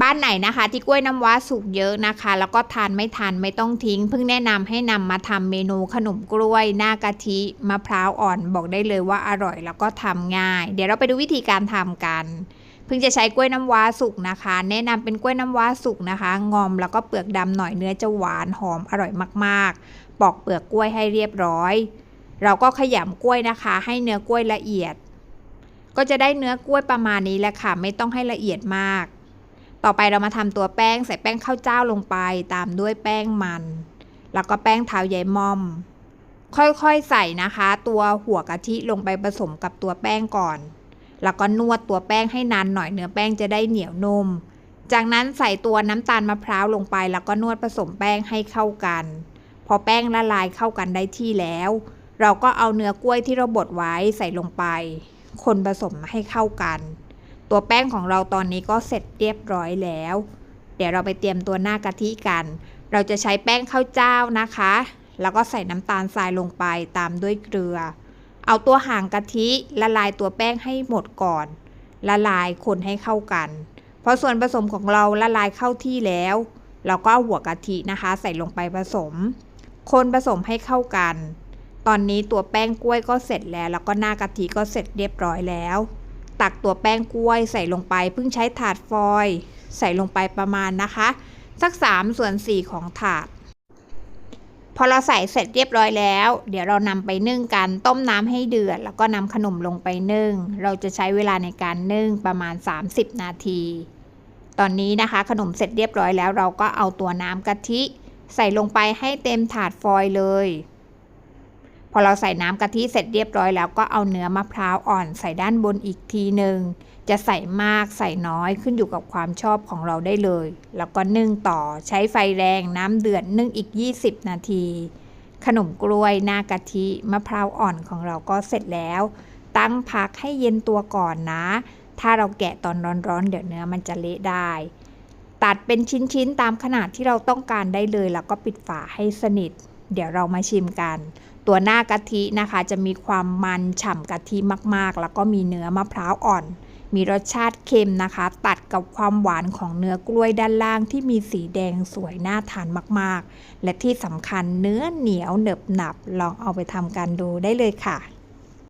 บ้านไหนนะคะ ที่กล้วยน้ำว้าสุกเยอะนะคะ แล้วก็ทานไม่ทานไม่ต้องทิ้ง เพิ่งแนะนำให้นำมาทำเมนูขนมกล้วย หน้ากะทิมะพร้าวอ่อนบอกได้เลยว่าอร่อยแล้วก็ทำง่าย เดี๋ยวเราไปดูวิธีการทำกันเพิ่งจะใช้กล้วยน้ำว้าสุกนะคะ แนะนำเป็นกล้วยน้ำว้าสุกนะคะ งอมแล้วก็เปลือกดำหน่อยเนื้อจะหวานหอมอร่อยมากๆ ปอกเปลือกกล้วยให้เรียบร้อย เราก็ขยำกล้วยนะคะ ให้เนื้อกล้วยละเอียด ก็จะได้เนื้อกล้วยประมาณนี้แหละค่ะ ไม่ต้องให้ละเอียดมาก ต่อไปเรามาทำตัวแป้งใส่แป้งข้าวเจ้าลงไป ตามด้วยแป้งมัน แล้วก็แป้งเท้าใยม่อม ค่อยๆใส่นะคะ ตัวหัวกะทิลงไปผสมกับตัวแป้งก่อน แล้วก็นวดตัวแป้งให้นานหน่อยเนื้อแป้งจะได้เหนียวนุ่ม จากนั้นใส่ตัวน้ำตาลมะพร้าวลงไป แล้วก็นวดผสมแป้งให้เข้ากัน พอแป้งละลายเข้ากันได้ที่แล้ว เราก็เอาเนื้อกล้วยที่เราบดไว้ใส่ลงไป คนผสมให้เข้ากัน ตัวแป้งของเราตอนนี้ก็เสร็จเรียบร้อยแล้ว เดี๋ยวเราไปเตรียมตัวหน้ากะทิกัน เราจะใช้แป้งข้าวเจ้านะคะ แล้วก็ใส่น้ำตาลทรายลงไปตามด้วยเกลือ เอาตัวหางกะทิละลายตัวแป้งให้หมดก่อน ละลายคนให้เข้ากันพอส่วนผสมของเราละลายเข้าที่แล้ว เราก็หัวกะทินะคะ ใส่ลงไปผสม คนผสมให้เข้ากัน ตอนนี้ตัวแป้งกล้วยก็เสร็จแล้ว แล้วก็หน้ากะทิก็เสร็จเรียบร้อยแล้ว ตักตัวแป้งกล้วยใส่ลงไป เพิ่งใช้ถาดฟอยล์ใส่ลงไปประมาณนะคะ สัก3ส่วน4ของถาด พอเราใส่เสร็จเรียบร้อยแล้ว เดี๋ยวเรานำไปนึ่งกันต้มน้ำให้เดือด แล้วก็นำขนมลงไปนึ่ง เราจะใช้เวลาในการนึ่งประมาณ 30 นาที ตอนนี้นะคะ ขนมเสร็จเรียบร้อยแล้ว เราก็เอาตัวน้ำกะทิ ใส่ลงไปให้เต็มถาดฟอยล์เลย พอเราใส่น้ำกะทิเสร็จเรียบร้อยแล้วก็เอาเนื้อมะพร้าวอ่อนใส่ด้านบนอีกทีหนึ่งจะใส่มากใส่น้อยขึ้นอยู่กับความชอบของเราได้เลย แล้วก็นึ่งต่อใช้ไฟแรงน้ำเดือดนึ่งอีก 20 นาที ขนมกล้วยหน้ากะทิมะพร้าวอ่อนของเราก็เสร็จแล้ว ตั้งพักให้เย็นตัวก่อนนะ ถ้าเราแกะตอนร้อนๆ เดี๋ยวเนื้อมันจะเละได้ ตัดเป็นชิ้นๆ ตามขนาดที่เราต้องการได้เลย แล้วก็ปิดฝาให้สนิท เดี๋ยวเรามาชิมกัน ตัวหน้ากะทินะคะจะมีความมันฉ่ำกะทิมากๆ แล้วก็มีเนื้อมะพร้าวอ่อน มีรสชาติเค็มนะคะ ตัดกับความหวานของเนื้อกล้วยด้านล่างที่มีสีแดงสวยน่าทานมากๆ และที่สำคัญเนื้อเหนียวเหนบหนับลองเอาไปทำกันดูได้เลยค่ะ